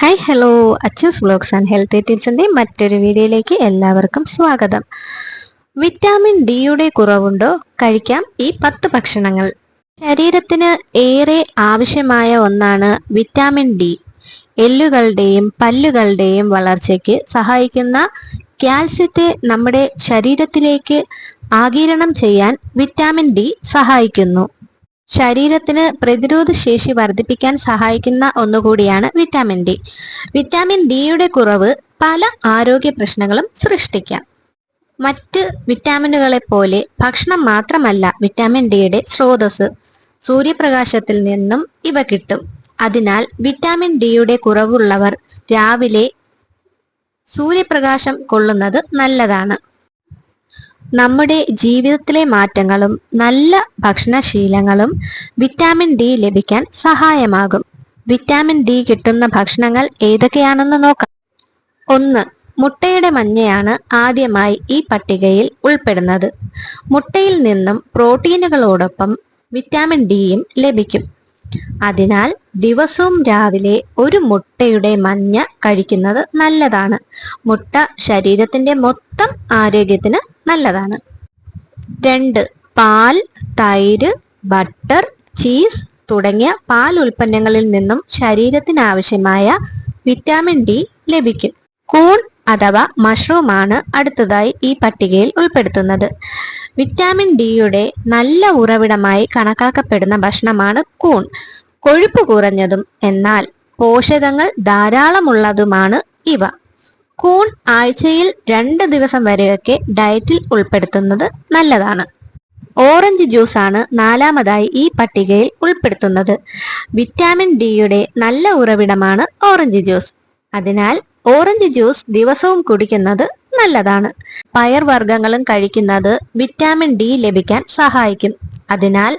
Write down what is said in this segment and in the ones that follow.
Hi hello Achus blogs and health ഐറ്റംസിന്റെ മറ്റൊരു വീഡിയോയിലേക്ക് എല്ലാവർക്കും സ്വാഗതം. വിറ്റാമിൻ ഡിയുടെ കുറവുണ്ടോ? കഴിക്കാം. ഈ പത്ത് ഭക്ഷണങ്ങൾ. ശരീരത്തിന് ഏറെ ആവശ്യമായ ഒന്നാണ് വിറ്റാമിൻ ഡി എല്ലുകളുടെയും പല്ലുകളുടെയും വളർച്ചയ്ക്ക് സഹായിക്കുന്ന കാൽസ്യത്തെ നമ്മുടെ ശരീരത്തിലേക്ക് ആകിരണം ചെയ്യാൻ വിറ്റാമിൻ ഡി സഹായിക്കുന്നു. ശരീരത്തിന് പ്രതിരോധ ശേഷി വർദ്ധിപ്പിക്കാൻ സഹായിക്കുന്ന ഒന്നുകൂടിയാണ് വിറ്റാമിൻ ഡി. വിറ്റാമിൻ ഡിയുടെ കുറവ് പല ആരോഗ്യ പ്രശ്നങ്ങളും സൃഷ്ടിക്കാം. മറ്റ് വിറ്റാമിനുകളെ പോലെ ഭക്ഷണം മാത്രമല്ല വിറ്റാമിൻ ഡിയുടെ സ്രോതസ് സൂര്യപ്രകാശത്തിൽ നിന്നും ഇവ കിട്ടും. അതിനാൽ വിറ്റാമിൻ ഡിയുടെ കുറവുള്ളവർ രാവിലെ സൂര്യപ്രകാശം കൊള്ളുന്നത് നല്ലതാണ്. നമ്മുടെ ജീവിതത്തിലെ മാറ്റങ്ങളും നല്ല ഭക്ഷണശീലങ്ങളും വിറ്റാമിൻ ഡി ലഭിക്കാൻ സഹായമാകും. വിറ്റാമിൻ ഡി കിട്ടുന്ന ഭക്ഷണങ്ങൾ ഏതൊക്കെയാണെന്ന് നോക്കാം. ഒന്ന് മുട്ടയുടെ മഞ്ഞയാണ് ആദ്യമായി ഈ പട്ടികയിൽ ഉൾപ്പെടുന്നത്. മുട്ടയിൽ നിന്നും പ്രോട്ടീനുകളോടൊപ്പം വിറ്റാമിൻ ഡിയും ലഭിക്കും. അതിനാൽ ദിവസവും രാവിലെ ഒരു മുട്ടയുടെ മഞ്ഞ കഴിക്കുന്നത് നല്ലതാണ്. മുട്ട ശരീരത്തിന്റെ മൊത്തം ആരോഗ്യത്തിന് നല്ലതാണ്. രണ്ട് പാൽ തൈര് ബട്ടർ ചീസ് തുടങ്ങിയ പാൽ ഉൽപ്പന്നങ്ങളിൽ നിന്നും ശരീരത്തിന് ആവശ്യമായ വിറ്റാമിൻ ഡി ലഭിക്കും. കൂൺ അഥവാ മഷ്റൂമാണ് അടുത്തതായി ഈ പട്ടികയിൽ ഉൾപ്പെടുത്തുന്നത്. വിറ്റാമിൻ ഡിയുടെ നല്ല ഉറവിടമായി കണക്കാക്കപ്പെടുന്ന ഭക്ഷണമാണ് കൂൺ. കൊഴുപ്പ് കുറഞ്ഞതും എന്നാൽ പോഷകങ്ങൾ ധാരാളമുള്ളതുമാണ് ഇവ. കൂൺ ആഴ്ചയിൽ രണ്ട് ദിവസം വരെയൊക്കെ ഡയറ്റിൽ ഉൾപ്പെടുത്തുന്നത് നല്ലതാണ്. ഓറഞ്ച് ജ്യൂസ് ആണ് നാലാമതായി ഈ പട്ടികയിൽ ഉൾപ്പെടുത്തുന്നത്. വിറ്റാമിൻ ഡിയുടെ നല്ല ഉറവിടമാണ് ഓറഞ്ച് ജ്യൂസ്. അതിനാൽ ഓറഞ്ച് ജ്യൂസ് ദിവസവും കുടിക്കുന്നത് നല്ലതാണ്. പയർ വർഗങ്ങളും കഴിക്കുന്നത് വിറ്റാമിൻ ഡി ലഭിക്കാൻ സഹായിക്കും. അതിനാൽ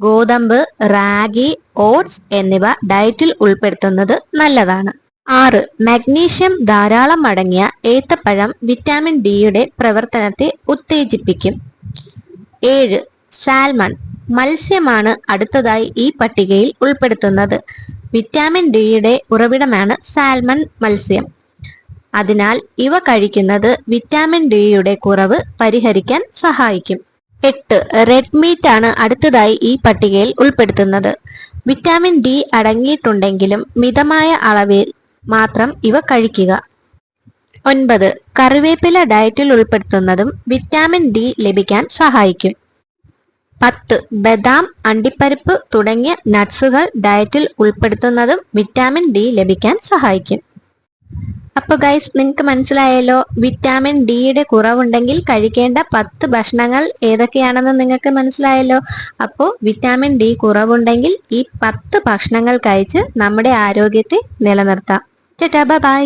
ഗോതമ്പ് റാഗി ഓട്സ് എന്നിവ ഡയറ്റിൽ ഉൾപ്പെടുത്തുന്നത് നല്ലതാണ്. ആറ് മഗ്നീഷ്യം ധാരാളം അടങ്ങിയ ഏത്തപ്പഴം വിറ്റാമിൻ ഡിയുടെ പ്രവർത്തനത്തെ ഉത്തേജിപ്പിക്കും. ഏഴ് സാൽമൺ മത്സ്യമാണ് അടുത്തതായി ഈ പട്ടികയിൽ ഉൾപ്പെടുത്തുന്നത്. വിറ്റാമിൻ ഡിയുടെ ഉറവിടമാണ് സാൽമൺ മത്സ്യം. അതിനാൽ ഇവ കഴിക്കുന്നത് വിറ്റാമിൻ ഡിയുടെ കുറവ് പരിഹരിക്കാൻ സഹായിക്കും. എട്ട് റെഡ് മീറ്റ് ആണ് അടുത്തതായി ഈ പട്ടികയിൽ ഉൾപ്പെടുത്തുന്നത്. വിറ്റാമിൻ ഡി അടങ്ങിയിട്ടുണ്ടെങ്കിലും മിതമായ അളവിൽ മാത്രം ഇവ കഴിക്കുക. ഒൻപത് കറിവേപ്പില ഡയറ്റിൽ ഉൾപ്പെടുത്തുന്നതും വിറ്റാമിൻ ഡി ലഭിക്കാൻ സഹായിക്കും. പത്ത് ബദാം അണ്ടിപ്പരിപ്പ് തുടങ്ങിയ നട്ട്സുകൾ ഡയറ്റിൽ ഉൾപ്പെടുത്തുന്നതും വിറ്റാമിൻ ഡി ലഭിക്കാൻ സഹായിക്കും. അപ്പോൾ ഗൈസ് നിങ്ങൾക്ക് മനസ്സിലായല്ലോ വിറ്റാമിൻ ഡിയുടെ കുറവുണ്ടെങ്കിൽ കഴിക്കേണ്ട പത്ത് ഭക്ഷണങ്ങൾ ഏതൊക്കെയാണെന്ന് നിങ്ങൾക്ക് മനസ്സിലായല്ലോ. അപ്പോ വിറ്റാമിൻ ഡി കുറവുണ്ടെങ്കിൽ ഈ പത്ത് ഭക്ഷണങ്ങൾ കഴിച്ച് നമ്മുടെ ആരോഗ്യത്തെ നിലനിർത്താം. ചേട്ടാ ബൈ